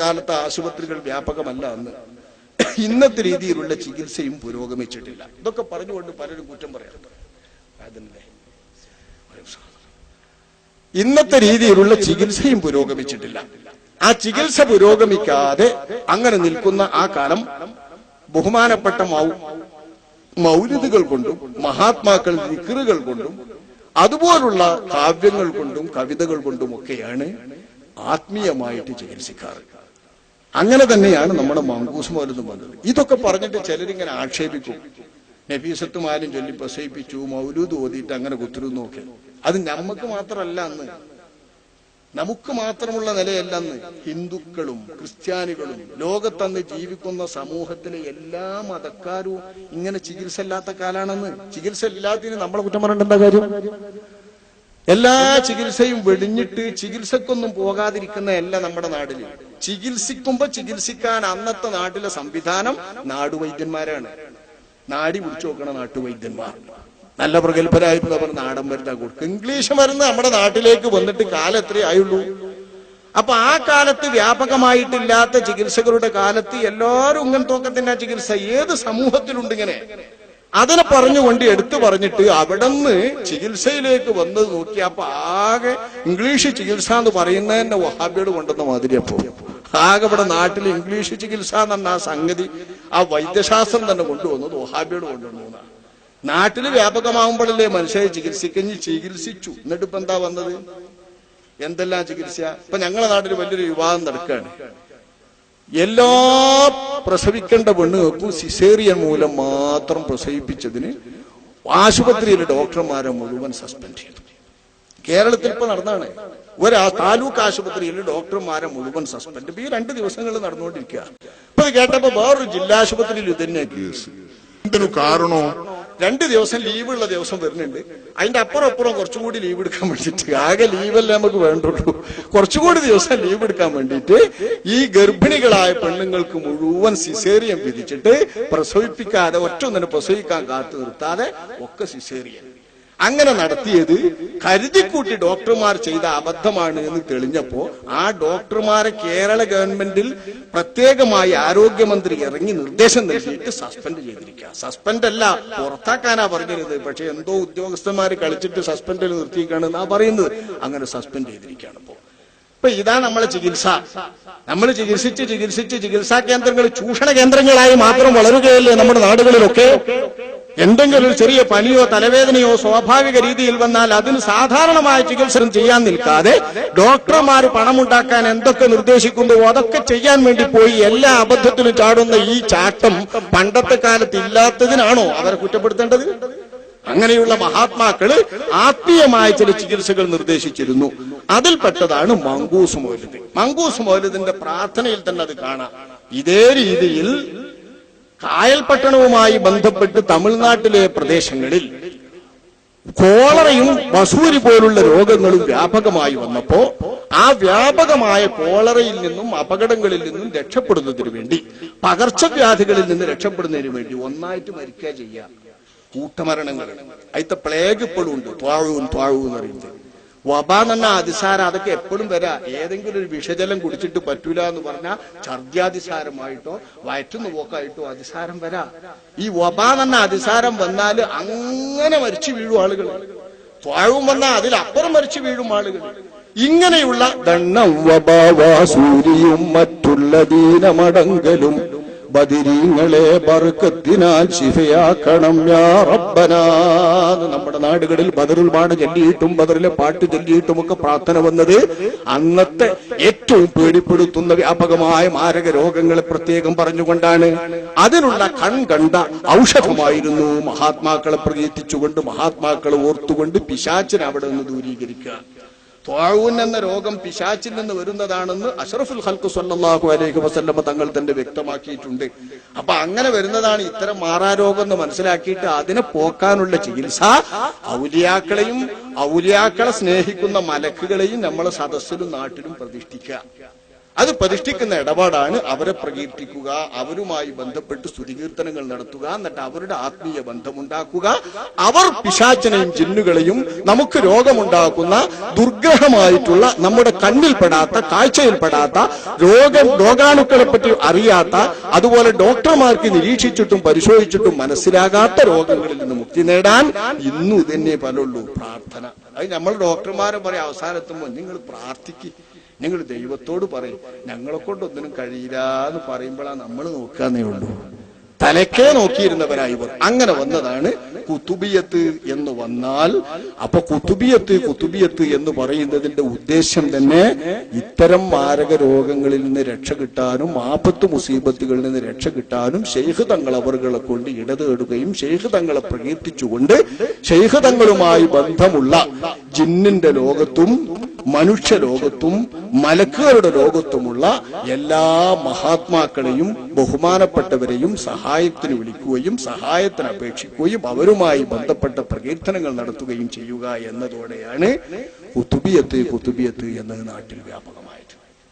കാലത്ത് ആശുപത്രികൾ വ്യാപകമല്ല അന്ന്. ഇന്നത്തെ രീതിയിലുള്ള ചികിത്സയും പുരോഗമിച്ചിട്ടില്ല. ഇതൊക്കെ പറഞ്ഞുകൊണ്ട് പലരും കുറ്റം പറയാറുണ്ട്. ഇന്നത്തെ രീതിയിലുള്ള ചികിത്സയും പുരോഗമിച്ചിട്ടില്ല. ആ ചികിത്സ പുരോഗമിക്കാതെ അങ്ങനെ നിൽക്കുന്ന ആ കാലം ബഹുമാനപ്പെട്ട മൗ മൗലിദുകൾ കൊണ്ടും മഹാത്മാക്കൾ വിക്രുകൾ കൊണ്ടും അതുപോലുള്ള കാവ്യങ്ങൾ കൊണ്ടും കവിതകൾ കൊണ്ടും ഒക്കെയാണ് ആത്മീയമായിട്ട് ചികിത്സിക്കാറ്. അങ്ങനെ തന്നെയാണ് നമ്മുടെ മങ്കൂസ് മൗലതും വന്നത് ഇതൊക്കെ പറഞ്ഞിട്ട് ചിലരിങ്ങനെ ആക്ഷേപിക്കും. നഫീസത്തുമാരും ചൊല്ലി പ്രസവിപ്പിച്ചു മൗലൂദ് ഓതിയിട്ട് അങ്ങനെ കുത്തിരു നോക്കി. അത് നമുക്ക് മാത്രമല്ല അന്ന്. നമുക്ക് മാത്രമുള്ള നിലയല്ല അന്ന്. ഹിന്ദുക്കളും ക്രിസ്ത്യാനികളും ലോകത്തന്ന് ജീവിക്കുന്ന സമൂഹത്തിലെ എല്ലാ മതക്കാരും ഇങ്ങനെ ചികിത്സ ഇല്ലാത്ത കാലാണെന്ന്. ചികിത്സ ഇല്ലാത്തതിന് നമ്മളെ കുറ്റം പറഞ്ഞിട്ട് കാര്യം? എല്ലാ ചികിത്സയും വെടിഞ്ഞിട്ട് ചികിത്സക്കൊന്നും പോകാതിരിക്കുന്നതല്ല നമ്മുടെ നാട്ടിൽ ചികിത്സിക്കുമ്പോ ചികിത്സിക്കാൻ അന്നത്തെ നാട്ടിലെ സംവിധാനം നാടുവൈദ്യന്മാരാണ്. നാടി പിടിച്ചു നോക്കണ നാട്ടുവൈദ്യന്മാർ. നല്ല പ്രഗത്ഭരായിട്ടുള്ളവർ നാടൻ മരുന്നാ കൊടുക്കും. ഇംഗ്ലീഷ് മരുന്ന് നമ്മുടെ നാട്ടിലേക്ക് വന്നിട്ട് കാലം എത്രയേ ആയുള്ളൂ? അപ്പൊ ആ കാലത്ത് വ്യാപകമായിട്ടില്ലാത്ത ചികിത്സകളുടെ കാലത്ത് എല്ലാവരും ഇങ്ങനെ തോക്കത്തിന്റെ ചികിത്സ. ഏത് സമൂഹത്തിലുണ്ട് ഇങ്ങനെ അതിനെ പറഞ്ഞുകൊണ്ട് എടുത്തു പറഞ്ഞിട്ട് അവിടുന്ന് ചികിത്സയിലേക്ക് വന്നത് നോക്കിയപ്പോ ആകെ ഇംഗ്ലീഷ് ചികിത്സ എന്ന് പറയുന്നതിന്റെ വഹാബിയോട് കൊണ്ടുവന്ന മാതിരി ആകെ ഇവിടെ നാട്ടിൽ ഇംഗ്ലീഷ് ചികിത്സ എന്ന ആ സംഗതി ആ വൈദ്യശാസ്ത്രം തന്നെ കൊണ്ടുവന്നത് വഹാബിയോട് കൊണ്ടുവന്നതാണ് നാട്ടിൽ വ്യാപകമാകുമ്പോഴല്ലേ മനുഷ്യരെ ചികിത്സിക്കഞ്ഞ് ചികിത്സിച്ചു. എന്നിട്ട് ഇപ്പൊ എന്താ വന്നത്? എന്തെല്ലാം ചികിത്സ ഇപ്പൊ ഞങ്ങളുടെ നാട്ടിൽ വലിയൊരു വിവാഹം നടക്കുകയാണ് എല്ലാ പ്രസവിക്കേണ്ട പെണ്ണുങ്ങൾക്കും സിസേറിയൻ മൂലം മാത്രം പ്രസവിപ്പിച്ചതിന് ആശുപത്രിയിലെ ഡോക്ടർമാരെ മുഴുവൻ സസ്പെൻഡ് ചെയ്തു. കേരളത്തിൽ ഇപ്പൊ നടന്നാണ്. ഒരു താലൂക്ക് ആശുപത്രിയിൽ ഡോക്ടർമാരെ മുഴുവൻ സസ്പെൻഡ് ഈ രണ്ട് ദിവസങ്ങൾ നടന്നുകൊണ്ടിരിക്കുക ഇപ്പൊ കേട്ടപ്പോ വേറൊരു ജില്ലാ ആശുപത്രിയിൽ ഇത് തന്നെ കേസ് എന്തിനു കാരണോ? രണ്ട് ദിവസം ലീവ് ഉള്ള ദിവസം വരുന്നുണ്ട്. അതിന്റെ അപ്പുറം അപ്പുറം കുറച്ചും കൂടി ലീവ് എടുക്കാൻ വേണ്ടിയിട്ട് ആകെ ലീവല്ലേ നമുക്ക് വേണ്ടുള്ളൂ. കുറച്ചുകൂടി ദിവസം ലീവ് എടുക്കാൻ വേണ്ടിയിട്ട് ഈ ഗർഭിണികളായ പെണ്ണുങ്ങൾക്ക് മുഴുവൻ സിസേറിയം വിധിച്ചിട്ട് പ്രസവിപ്പിക്കാതെ ഒറ്റ ഒന്നിനെ പ്രസവിക്കാൻ കാത്തു നിർത്താതെ ഒക്കെ സിസേറിയൻ അങ്ങനെ നടത്തിയത് കരുതിക്കൂട്ടി ഡോക്ടർമാർ ചെയ്ത അബദ്ധമാണ് എന്ന് തെളിഞ്ഞപ്പോ ആ ഡോക്ടർമാരെ കേരള ഗവൺമെന്റിൽ പ്രത്യേകമായി ആരോഗ്യമന്ത്രി ഇറങ്ങി നിർദ്ദേശം നൽകിയിട്ട് സസ്പെൻഡ് ചെയ്തിരിക്കുക. സസ്പെൻഡ് അല്ല പുറത്താക്കാനാ പറഞ്ഞത് പക്ഷെ എന്തോ ഉദ്യോഗസ്ഥന്മാർ കളിച്ചിട്ട് സസ്പെൻഡിൽ നിർത്തിയിരിക്കുകയാണെന്നാ പറയുന്നത്. അങ്ങനെ സസ്പെൻഡ് ചെയ്തിരിക്കുകയാണ് ഇപ്പോ. ഇപ്പൊ ഇതാണ് നമ്മളെ ചികിത്സ. നമ്മൾ ചികിത്സിച്ച് ചികിത്സിച്ച് ചികിത്സാ കേന്ദ്രങ്ങൾ ചൂഷണ കേന്ദ്രങ്ങളായി മാത്രം വളരുകയല്ലേ നമ്മുടെ നാടുകളിലൊക്കെ? എന്തെങ്കിലും ഒരു ചെറിയ പനിയോ തലവേദനയോ സ്വാഭാവിക രീതിയിൽ വന്നാൽ അതിന് സാധാരണമായ ചികിത്സ ചെയ്യാൻ നിൽക്കാതെ ഡോക്ടർമാർ പണമുണ്ടാക്കാൻ എന്തൊക്കെ നിർദ്ദേശിക്കുന്നുവോ അതൊക്കെ ചെയ്യാൻ വേണ്ടി പോയി എല്ലാ അബദ്ധത്തിലും ചാടുന്ന ഈ ചാട്ടം പണ്ടത്തെ കാലത്ത് ഇല്ലാത്തതിനാണോ അവരെ കുറ്റപ്പെടുത്തേണ്ടത്? അങ്ങനെയുള്ള മഹാത്മാക്കൾ ആത്മീയമായ ചില ചികിത്സകൾ നിർദ്ദേശിച്ചിരുന്നു. അതിൽപ്പെട്ടതാണ് മങ്കൂസ് മൗലിദ് മങ്കൂസ് മൗലിദിന്റെ പ്രാർത്ഥനയിൽ തന്നെ അത് കാണാം. ഇതേ രീതിയിൽ കായൽപട്ടണവുമായി ബന്ധപ്പെട്ട് തമിഴ്നാട്ടിലെ പ്രദേശങ്ങളിൽ കോളറയും വസൂരി പോലുള്ള രോഗങ്ങളും വ്യാപകമായി വന്നപ്പോ ആ വ്യാപകമായ കോളറയിൽ നിന്നും അപകടങ്ങളിൽ നിന്നും രക്ഷപ്പെടുന്നതിന് വേണ്ടി പകർച്ചവ്യാധികളിൽ നിന്ന് രക്ഷപ്പെടുന്നതിനു വേണ്ടി ഒന്നായിട്ട് മരിക്കുക ചെയ്യുക കൂട്ടമരണങ്ങൾ. അതിത്തെ പ്ലേഗ് ഇപ്പോഴും ഉണ്ട്. ത്വാഴവും ത്വാഴവും എന്ന് പറയുന്നത്. വബ അതിസാരം അതൊക്കെ എപ്പോഴും വരാ. ഏതെങ്കിലും ഒരു വിഷജലം കുടിച്ചിട്ട് പറ്റൂല എന്ന് പറഞ്ഞാൽ ഛർദ്യാതിസാരമായിട്ടോ വയറ്റുന്ന പോക്കായിട്ടോ അതിസാരം വരാ. ഈ വബ അതിസാരം വന്നാൽ അങ്ങനെ മരിച്ചു വീഴും ആളുകൾ ത്വാഴവും വന്നാൽ അതിലപ്പുറം മരിച്ചു വീഴും ആളുകൾ ഇങ്ങനെയുള്ള ദണ്ണം വബാവാസൂരിയും മറ്റുള്ള ദീനമടങ്കലും ബദിരീങ്ങളെ ബർക്കത്തിനാൽ ശിഫയാക്കണം യാ റബ്ബനാ. നമ്മുടെ നാടുകളിൽ ബദറിൽ പാട് ചൊല്ലിയിട്ടും ബദറിലെ പാട്ട് ചൊല്ലിയിട്ടും ഒക്കെ പ്രാർത്ഥന വന്നത് അന്നത്തെ ഏറ്റവും പേടിപ്പെടുത്തുന്ന വ്യാപകമായ മാരക രോഗങ്ങളെ പ്രത്യേകം പറഞ്ഞുകൊണ്ടാണ്. അതിനുള്ള കൺകണ്ട ഔഷധമായിരുന്നു മഹാത്മാക്കളെ പ്രകീർത്തിച്ചുകൊണ്ട് മഹാത്മാക്കളെ ഓർത്തുകൊണ്ട് പിശാച്ചിനെ അവിടെ നിന്ന് ദൂരീകരിക്കുക. ത്വാഴൂൻ എന്ന രോഗം പിശാച്ചിൽ നിന്ന് വരുന്നതാണെന്ന് അഷറഫുൽ ഹൽക്കു സല്ലല്ലാഹു അലൈഹി വസല്ലമ തങ്ങൾ തന്നെ വ്യക്തമാക്കിയിട്ടുണ്ട്. അപ്പൊ അങ്ങനെ വരുന്നതാണ് ഇത്തരം മാറാരോഗം എന്ന് മനസ്സിലാക്കിയിട്ട് അതിനെ പോക്കാനുള്ള ചികിത്സ ഔലിയാക്കളെയും ഔലിയാക്കളെ സ്നേഹിക്കുന്ന മലക്കുകളെയും നമ്മളെ സദസ്സിലും നാട്ടിലും പ്രതിഷ്ഠിക്കുക. അത് പ്രതിഷ്ഠിക്കുന്ന ഇടപാടാണ് അവരെ പ്രകീർത്തിക്കുക അവരുമായി ബന്ധപ്പെട്ട് സ്തുതികീർത്തനങ്ങൾ നടത്തുക എന്നിട്ട് അവരുടെ ആത്മീയ ബന്ധമുണ്ടാക്കുക. അവർ പിശാചനെയും ജിന്നുകളെയും നമുക്ക് രോഗമുണ്ടാക്കുന്ന ദുർഗ്രഹമായിട്ടുള്ള നമ്മുടെ കണ്ണിൽപ്പെടാത്ത കാഴ്ചയിൽപ്പെടാത്ത രോഗം രോഗാണുക്കളെ പറ്റി അറിയാത്ത അതുപോലെ ഡോക്ടർമാർക്ക് നിരീക്ഷിച്ചിട്ടും പരിശോധിച്ചിട്ടും മനസ്സിലാകാത്ത രോഗങ്ങളിൽ നിന്ന് മുക്തി നേടാൻ ഇന്നും ഇതന്നെ പലുള്ളൂ പ്രാർത്ഥന. അത് നമ്മൾ ഡോക്ടർമാരെ പറയും അവസാനത്തുമ്പോൾ നിങ്ങൾ പ്രാർത്ഥിക്ക്. നിങ്ങൾ ദൈവത്തോട് പറയും ഞങ്ങളെ കൊണ്ടൊന്നിനും കഴിയില്ല എന്ന് പറയുമ്പോഴാണ് നമ്മൾ നോക്കാന്നേ ഉള്ളൂ. തലക്കേ നോക്കിയിരുന്നവരായി അങ്ങനെ വന്നതാണ് കുത്തുബിയത്ത് എന്ന് വന്നാൽ അപ്പൊ കുത്തുബിയത്ത് കുത്തുബിയത്ത് എന്ന് പറയുന്നതിന്റെ ഉദ്ദേശം തന്നെ ഇത്തരം മാരക രോഗങ്ങളിൽ നിന്ന് രക്ഷ കിട്ടാനും ആപത്ത് മുസീബത്തുകളിൽ നിന്ന് രക്ഷ കിട്ടാനും ഷെയ്ഖ് തങ്ങൾ അവറുകളെ കൊണ്ട് ഇടതേടുകയും ഷെയ്ഖ് തങ്ങളെ പ്രകീർത്തിച്ചുകൊണ്ട് ഷെയ്ഖ് തങ്ങളുമായി ബന്ധമുള്ള ജിന്നിന്റെ ലോകത്തും മനുഷ്യ ലോകത്തും മലക്കുകളുടെ ലോകത്തുമുള്ള എല്ലാ മഹാത്മാക്കളെയും ബഹുമാനപ്പെട്ടവരെയും സഹായത്തിന് വിളിക്കുകയും സഹായത്തിന് അപേക്ഷിക്കുകയും അവരുമായി ബന്ധപ്പെട്ട പ്രകീർത്തനങ്ങൾ നടത്തുകയും ചെയ്യുക എന്നതോടെയാണ് കുത്തുബിയത്ത് കുത്തുബിയത്ത് എന്നത് നാട്ടിൽ വ്യാപകം